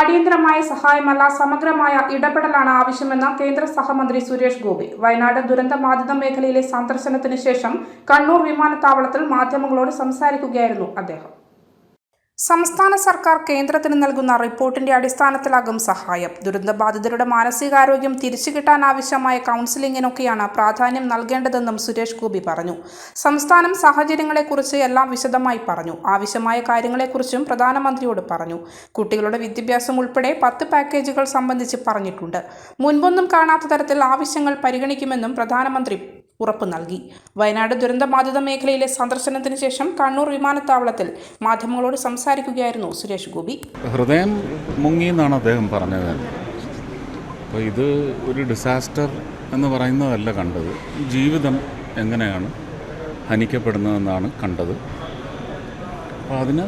അടിയന്തരമായ സഹായമല്ല സമഗ്രമായ ഇടപെടലാണ് ആവശ്യമെന്ന് കേന്ദ്ര സഹമന്ത്രി സുരേഷ് ഗോപി. വയനാട് ദുരന്ത ബാധിത മേഖലയിലെ സന്ദർശനത്തിന് ശേഷം കണ്ണൂർ വിമാനത്താവളത്തിൽ മാധ്യമങ്ങളോട് സംസാരിക്കുകയായിരുന്നു അദ്ദേഹം. സംസ്ഥാന സർക്കാർ കേന്ദ്രത്തിന് നൽകുന്ന റിപ്പോർട്ടിന്റെ അടിസ്ഥാനത്തിലാകും സഹായം. ദുരന്തബാധിതരുടെ മാനസികാരോഗ്യം തിരിച്ചു കിട്ടാനാവശ്യമായ കൗൺസിലിംഗിനൊക്കെയാണ് പ്രാധാന്യം നൽകേണ്ടതെന്നും സുരേഷ് ഗോപി പറഞ്ഞു. സംസ്ഥാനം സാഹചര്യങ്ങളെക്കുറിച്ച് എല്ലാം വിശദമായി പറഞ്ഞു. ആവശ്യമായ കാര്യങ്ങളെക്കുറിച്ചും പ്രധാനമന്ത്രിയോട് പറഞ്ഞു. കുട്ടികളുടെ വിദ്യാഭ്യാസം ഉൾപ്പെടെ പത്ത് പാക്കേജുകൾ സംബന്ധിച്ച് പറഞ്ഞിട്ടുണ്ട്. മുൻപൊന്നും കാണാത്ത തരത്തിൽ ആവശ്യങ്ങൾ പരിഗണിക്കുമെന്നും പ്രധാനമന്ത്രി ഉറപ്പ് നൽകി. വയനാട് ദുരന്തബാധിത മേഖലയിലെ സന്ദർശനത്തിന് ശേഷം കണ്ണൂർ വിമാനത്താവളത്തിൽ മാധ്യമങ്ങളോട് സംസാരിക്കുകയായിരുന്നു സുരേഷ് ഗോപി. ഹൃദയം മുങ്ങി എന്നാണ് അദ്ദേഹം പറഞ്ഞത്. അപ്പോൾ ഇത് ഒരു ഡിസാസ്റ്റർ എന്ന് പറയുന്നതല്ല കണ്ടത്. ജീവിതം എങ്ങനെയാണ് ഹനിക്കപ്പെടുന്നതെന്നാണ് കണ്ടത്. അപ്പോൾ അതിന്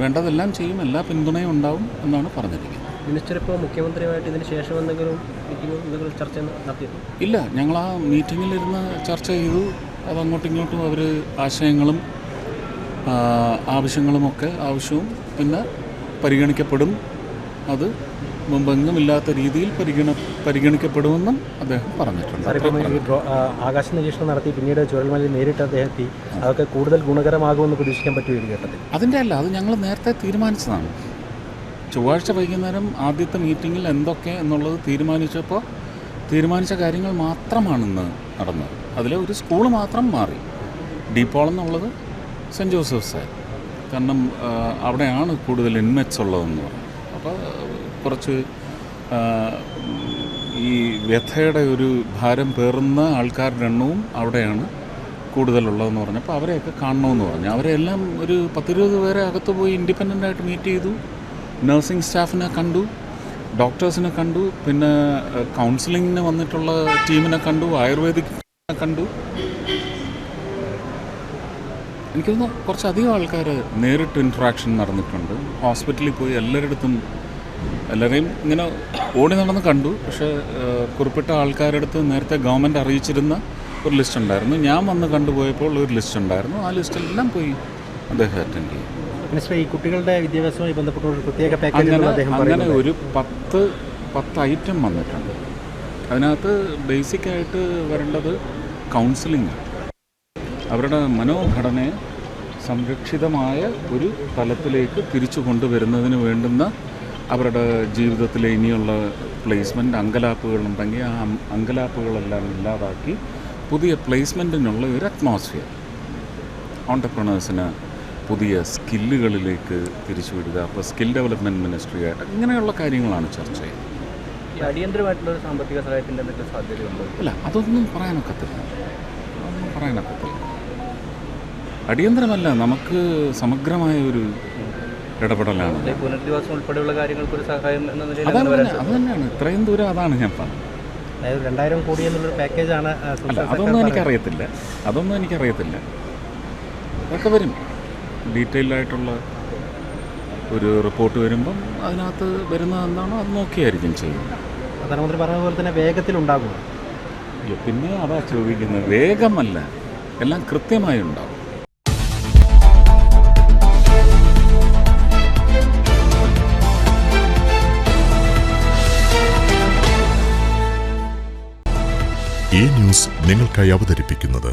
വേണ്ടതെല്ലാം ചെയ്യും. എല്ലാ പിന്തുണയും ഉണ്ടാവും എന്നാണ് പറഞ്ഞിരിക്കുന്നത്. മിനിസ്റ്റർ ഇപ്പോൾ മുഖ്യമന്ത്രിയുമായിട്ട് ഇതിന് ശേഷം എന്തെങ്കിലും മീറ്റിംഗ് എന്തെങ്കിലും ചർച്ച നടത്തിയിരുന്നു ഇല്ല ഞങ്ങൾ ആ മീറ്റിങ്ങിലിരുന്ന് ചർച്ച ചെയ്തു. അത് അങ്ങോട്ടും ഇങ്ങോട്ടും അവർ ആശയങ്ങളും ആവശ്യങ്ങളുമൊക്കെ ആവശ്യവും പിന്നെ പരിഗണിക്കപ്പെടും. അത് മുമ്പെങ്ങുമില്ലാത്ത രീതിയിൽ പരിഗണ പരിഗണിക്കപ്പെടുമെന്നും അദ്ദേഹം പറഞ്ഞിട്ടുണ്ട്. ആകാശ നിരീക്ഷണം നടത്തി പിന്നീട് ചുഴൽമലയിൽ നേരിട്ട് അദ്ദേഹം എത്തി. അതൊക്കെ കൂടുതൽ ഗുണകരമാകുമെന്ന് പ്രതീക്ഷിക്കാൻ പറ്റുമോ ഈ ഘട്ടത്തിൽ? അതിന്റെ അല്ല അത് ഞങ്ങൾ നേരത്തെ തീരുമാനിച്ചതാണ്. ചൊവ്വാഴ്ച വൈകുന്നേരം ആദ്യത്തെ മീറ്റിങ്ങിൽ എന്തൊക്കെ എന്നുള്ളത് തീരുമാനിച്ചപ്പോൾ തീരുമാനിച്ച കാര്യങ്ങൾ മാത്രമാണ് ഇന്ന് നടന്നത് അതിൽ ഒരു സ്കൂൾ മാത്രം മാറി. ഡീപ്പോൾ എന്നുള്ളത് സെന്റ് ജോസഫ്സ് കാരണം ആ, അവിടെയാണ് കൂടുതൽ ഇൻമെറ്റ്സ് ഉള്ളതെന്ന് പറഞ്ഞു. അപ്പോൾ കുറച്ച് ഈ വ്യഥയുടെ ഒരു ഭാരം പേറുന്ന ആൾക്കാരുടെ എണ്ണവും അവിടെയാണ് കൂടുതലുള്ളതെന്ന് പറഞ്ഞപ്പോൾ അവരെയൊക്കെ കാണണമെന്ന് പറഞ്ഞു. അവരെല്ലാം ഒരു പത്തിരുപത് പേരെ അകത്ത് പോയി ഇൻഡിപെൻഡന്റ് ആയിട്ട് മീറ്റ് ചെയ്തു. നഴ്സിംഗ് സ്റ്റാഫിനെ കണ്ടു ഡോക്ടേഴ്സിനെ കണ്ടു പിന്നെ കൗൺസിലിങ്ങിന് വന്നിട്ടുള്ള ടീമിനെ കണ്ടു ആയുർവേദിക് കണ്ടു. എനിക്ക് തോന്നുന്നു കുറച്ചധികം ആൾക്കാർ നേരിട്ട് ഇൻട്രാക്ഷൻ നടന്നിട്ടുണ്ട്. ഹോസ്പിറ്റലിൽ പോയി എല്ലാവരിടത്തും എല്ലാവരെയും ഇങ്ങനെ ഓടി നടന്ന് കണ്ടു. പക്ഷേ കുറിപ്പിട്ട ആൾക്കാരുടെ അടുത്ത് നേരത്തെ ഗവൺമെന്റ് അറിയിച്ചിരുന്ന ഒരു ലിസ്റ്റ് ഉണ്ടായിരുന്നു. ഞാൻ വന്ന് കണ്ടുപോയപ്പോൾ ഒരു ലിസ്റ്റ് ഉണ്ടായിരുന്നു. ആ ലിസ്റ്റിലെല്ലാം പോയി അദ്ദേഹം അറ്റൻഡ് ചെയ്തു. മിനിസ്റ്റർ ഈ കുട്ടികളുടെ വിദ്യാഭ്യാസവുമായി ബന്ധപ്പെട്ട ഒരു പ്രത്യേക പാക്കേജ് അദ്ദേഹം അങ്ങനെ ഒരു പത്ത് പത്ത് ഐറ്റം വന്നിട്ടുണ്ട്. അതിനകത്ത് ബേസിക്കായിട്ട് വരേണ്ടത് കൗൺസിലിംഗ് അവരുടെ മനോഘടനയെ സംരക്ഷിതമായ ഒരു തലത്തിലേക്ക് തിരിച്ചു കൊണ്ടുവരുന്നതിന് വേണ്ടുന്ന അവരുടെ ജീവിതത്തിലെ ഇനിയുള്ള പ്ലേസ്മെന്റ് അങ്കലാപ്പുകളുണ്ടെങ്കിൽ ആ അങ്കലാപ്പുകളെല്ലാം ഇല്ലാതാക്കി പുതിയ പ്ലേസ്മെന്റിനുള്ള ഒരു അറ്റ്മോസ്ഫിയർ ഓണ്ടർപ്രണേഴ്സിന് പുതിയ സ്കില്ലുകളിലേക്ക് തിരിച്ചുവിടുക അപ്പോൾ സ്കിൽ ഡെവലപ്മെന്റ് മിനിസ്ട്രി ആയിട്ട് ഇങ്ങനെയുള്ള കാര്യങ്ങളാണ് ചർച്ച ചെയ്യുന്നത്. അടിയന്തരമായിട്ടുള്ള ഒരു സാമ്പത്തിക സഹായത്തിന്റെ എന്തെങ്കിലും സാധ്യതയുണ്ടോ? അല്ല അതൊന്നും പറയാനൊക്കത്തില്ല. അതൊന്നും പറയാനൊക്കത്തില്ല. അടിയന്തരമല്ല നമുക്ക് സമഗ്രമായ ഒരു ഇടപെടലാണ്. പുനരധിവാസം ഉൾപ്പെടെയുള്ള കാര്യങ്ങൾക്ക് ഒരു സഹായം എന്ന നിലയിൽ അത് തന്നെയാണ്. ഇത്രയും ദൂരം അതാണ് ഞാൻ പറഞ്ഞത്. അതായത് രണ്ടായിരം കോടി എന്നുള്ളൊരു പാക്കേജാണ് അതൊന്നും എനിക്കറിയത്തില്ല. അതൊന്നും എനിക്കറിയത്തില്ല. അതൊക്കെ വരും. ഡീറ്റെയിൽഡ് ആയിട്ടുള്ള ഒരു റിപ്പോർട്ട് വരുമ്പം അതിനകത്ത് വരുന്നത് എന്താണോ അത് നോക്കിയായിരിക്കും ചെയ്യുന്നത്. പ്രധാനമന്ത്രി പറഞ്ഞ പോലെ തന്നെ വേഗത്തിലുണ്ടാകും ഉണ്ടാകും. പിന്നെ അതാ ചോദിക്കുന്നത് വേഗമല്ല എല്ലാം കൃത്യമായി ഉണ്ടാകും. ഈ ന്യൂസ് നിങ്ങൾക്കായി അവതരിപ്പിക്കുന്നത്